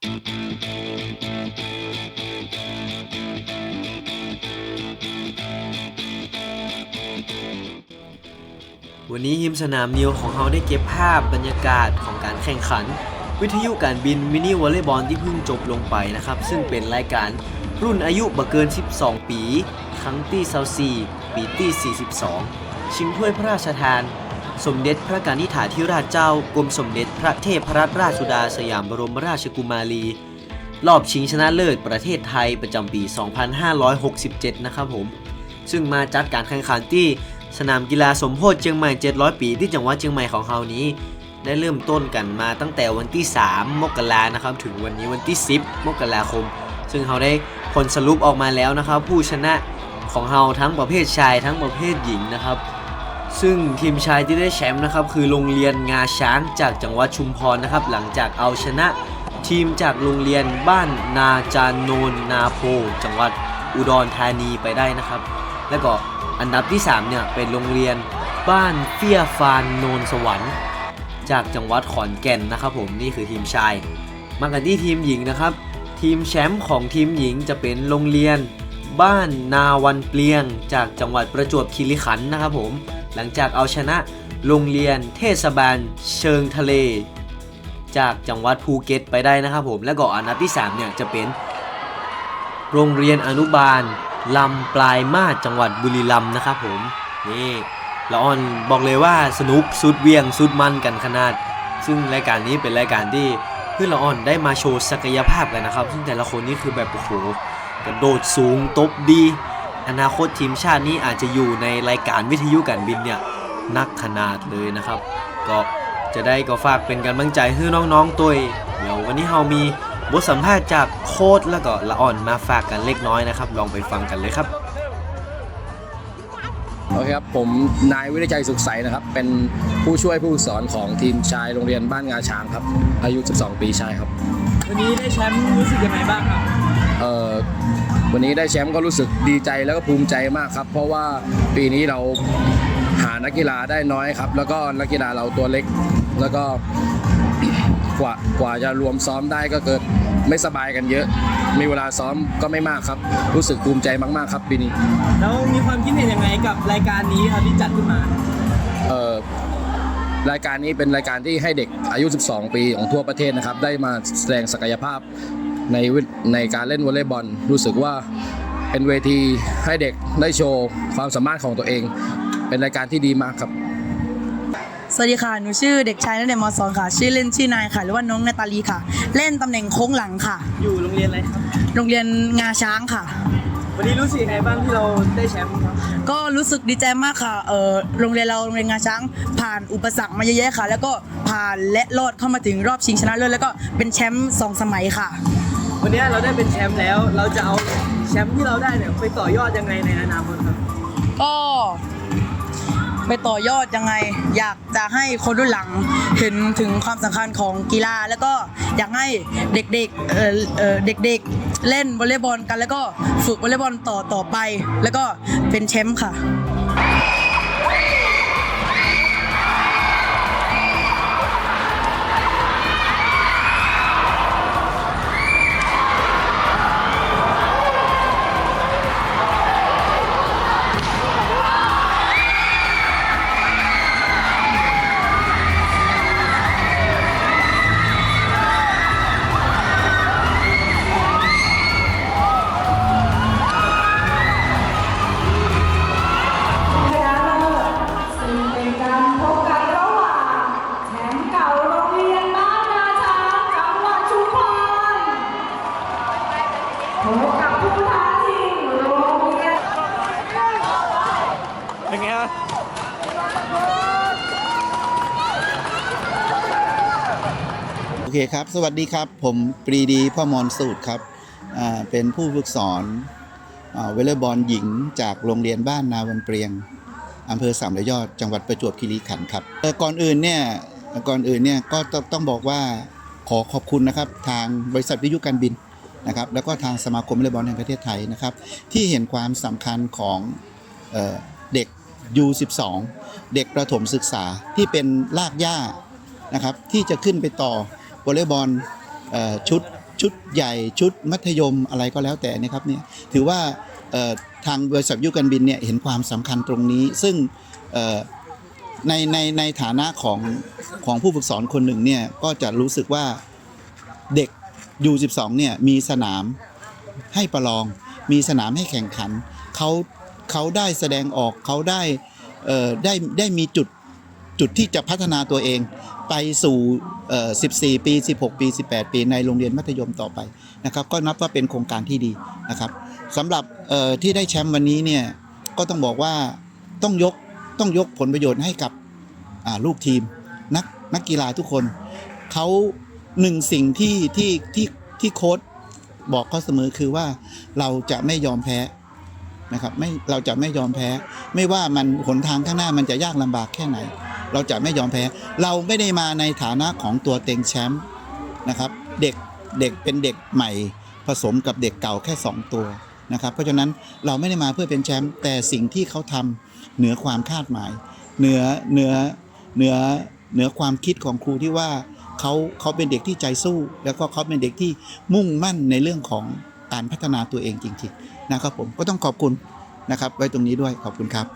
วันนี้ทีมสนามนิวของเราได้เก็บภาพบรรยากาศของการแข่งขัน วิทยุการบินมินิวอลเลย์บอลที่เพิ่งจบลงไปนะครับ ซึ่งเป็นรายการรุ่นอายุบ่เกิน 12 ปี ครั้งที่24ปีที่ 42 ชิงถ้วยพระราชทาน สมเด็จพระกานิษฐาธิราชเจ้ากรมสมเด็จพระเทพรัตนราชสุดาสยามบรมราชกุมารี รอบชิงชนะเลิศประเทศไทยประจำปี 2567 นะครับผม ซึ่งมาจัดการแข่งขันที่สนามกีฬาสมโพธิเชียงใหม่ 700 ปีที่จังหวัดเชียงใหม่ของเรานี้ ได้เริ่มต้นกันมาตั้งแต่วันที่ 3 มกรานะครับ ถึงวันนี้วันที่ 10 มกราคม ซึ่งเราได้ผลสรุปออกมาแล้วนะครับ ผู้ชนะของเราทั้งประเภทชายทั้งประเภทหญิงนะครับ ซึ่งทีมชายที่ได้แชมป์นะครับคือโรงเรียนงาช้างจากจังหวัดชุมพรนะครับ หลังจากเอาชนะทีมจากโรงเรียนบ้านนาจานโนนนาโพ จังหวัดอุดรธานีไปได้นะครับ แล้วก็อันดับที่3เนี่ยเป็นโรงเรียนบ้านเฟียฟานโนนสวรรค์จากจังหวัดขอนแก่นนะครับผมนี่คือทีมชาย มากันที่ทีมหญิงนะครับ ทีมแชมป์ของทีมหญิงจะเป็นโรงเรียน บ้านนาวันเปลียง จากจังหวัดประจวบคีรีขันธ์นะครับผม หลังจากเอาชนะโรงเรียนเทศบาลเชิงทะเล จากจังหวัดภูเก็ตไปได้นะครับผม แล้วก็อันดับที่3เนี่ยจะเป็น โรงเรียนอนุบาลลำปลายมาศจังหวัดบุรีรัมย์นะครับผมนี่ละออนบอกเลยว่าสนุกสุดเวียงสุดมันกันขนาด ซึ่งรายการนี้เป็นรายการที่เพื่อนละออนได้มาโชว์ศักยภาพกันนะครับ ซึ่งแต่ละคนนี่คือแบบโอ้โหกระโดดสูงตบดี อนาคตทีมชาตินี้อาจจะอยู่ในรายการวิทยุการบินเนี่ยนักขนาดเลยนะครับ ก็จะได้ก็ฝากเป็นกำลังใจให้น้องๆตัวเองเดี๋ยววันนี้เรามีบทสัมภาษณ์จากโค้ดแล้วก็ละอ่อนมาฝากกันเล็กน้อยนะครับ ลองไปฟังกันเลยครับโอเคครับผมนายวิริชัยสุขใสนะครับ เป็นผู้ช่วยผู้ฝึกสอนของทีมชายโรงเรียนบ้านงาช้างครับ อายุ 12 ปีชายครับ วันนี้ได้แชมป์รู้สึกยังไงบ้างครับเอ่อ วันนี้ได้แชมป์ก็รู้สึกดีใจแล้วก็ภูมิใจมากครับ เพราะว่าปีนี้เราหานักกีฬาได้น้อยครับ แล้วก็นักกีฬาเราตัวเล็ก แล้วก็กว่ากว่าจะรวมซ้อมได้ก็เกิดไม่สบายกันเยอะ มีเวลาซ้อมก็ไม่มากครับ รู้สึกภูมิใจมาก ๆ ครับปีนี้ แล้วมีความคิดเห็นยังไงกับรายการนี้ครับที่จัดขึ้นมา เอ่อรายการนี้เป็นรายการที่ให้เด็กอายุ 12 ปีของทั่วประเทศนะครับ ได้มาแสดงศักยภาพ ในวิในการเล่นวอลเลย์บอลรู้สึกว่าเป็นเวทีให้เด็กได้โชว์ความสามารถของตัวเอง เป็นรายการที่ดีมากครับ สวัสดีค่ะ หนูชื่อเด็กชายนักเรียนมสองค่ะ ชื่อเล่นชื่อนายค่ะ หรือว่าน้องนาตาลีค่ะ เล่นตำแหน่งโค้งหลังค่ะ อยู่โรงเรียนอะไรครับ โรงเรียนงาช้างค่ะ วันนี้รู้สึกยังไงบ้างที่เราได้แชมป์ครับ ก็รู้สึกดีใจมากค่ะ เออโรงเรียนเราโรงเรียนงาช้าง ผ่านอุปสรรคมาเยอะแยะค่ะ แล้วก็ผ่านและรอดเข้ามาถึงรอบชิงชนะเลิศแล้วก็เป็นแชมป์สองสมัยค่ะ วันนี้เราได้เป็นแชมป์แล้ว เราจะเอาแชมป์ที่เราได้เนี่ยไปต่อยอดยังไงในอนาคตครับ ก็ไปต่อยอดยังไง อยากจะให้คนรุ่นหลังเห็นถึงความสำคัญของกีฬา แล้วก็อยากให้เด็กๆเออเออเด็กๆ เล่นวอลเลย์บอลกัน แล้วก็ฝึกวอลเลย์บอลต่อต่อไป แล้วก็เป็นแชมป์ค่ะ เป็นไงครับโอเคครับ สวัสดีครับ ผมปรีดีพ่อมอนสูตรครับเป็นผู้ฝึกสอนอ่าวลลบอลหญิงจากโรงเรียนบ้านนาวันเปรียงอำเภอสามระยอดจังหวัดประจวบคีรีขันธ์ครับก่อนอื่นเนี่ยก่อนอื่นเนี่ยก็ต้องบอกว่าขอขอบคุณนะครับทางบริษัทวิทยุการบินนะครับแล้วก็ทางสมาคมวอลเลย์บอลแห่งประเทศไทยนะครับที่เห็นความสำคัญของเออเด็ก U12 เด็กประถมศึกษาที่เป็นรากหญ้านะครับที่จะขึ้นไปต่อวอลเลย์บอลชุดชุดใหญ่ชุดมัธยมอะไรก็แล้วแต่นะครับเนี่ยถือว่าทางบริษัทยุการบินเนี่ยเห็นความสำคัญตรงนี้ ซึ่งในในในฐานะของของผู้ฝึกสอนคนหนึ่งเนี่ยก็จะรู้สึกว่าเด็ก U12 เนี่ยมีสนามให้ประลอง มีสนามให้แข่งขันเขา เขาได้แสดงออกเขาได้เอ่อได้ได้มีจุดจุดที่จะพัฒนาตัวเอง ไปสู่เอ่อ14 ปี 16 ปี 18 ปีในโรงเรียนมัธยมต่อไปนะครับ ก็นับว่าเป็นโครงการที่ดีนะครับสำหรับเอ่อที่ได้แชมป์วันนี้เนี่ยก็ต้องบอกว่าต้องยกต้องยกผลประโยชน์ให้กับอ่าลูกทีม นักนักกีฬาทุกคนเขาหนึ่งสิ่งที่ที่ที่ที่โค้ชบอกเขาเสมอคือว่าเราจะไม่ยอมแพ้ นะครับไม่เราจะไม่ยอมแพ้ ไม่ว่ามันหนทางข้างหน้ามันจะยากลำบากแค่ไหน เราจะไม่ยอมแพ้ เราไม่ได้มาในฐานะของตัวเต็งแชมป์นะครับเด็กเด็กเป็นเด็กใหม่ผสมกับเด็กเก่าแค่ 2 ตัวนะครับเพราะฉะนั้นเราไม่ได้มาเพื่อเป็นแชมป์แต่สิ่งที่เขาทำเหนือความคาดหมาย เหนือเหนือเหนือเหนือความคิดของครูที่ว่าเขาเขาเป็นเด็กที่ใจสู้ แล้วก็เขาเป็นเด็กที่มุ่งมั่นในเรื่องของ การพัฒนาตัวเองจริงๆนะครับผมก็ต้องขอบคุณนะครับ ไว้ตรงนี้ด้วยขอบคุณครับ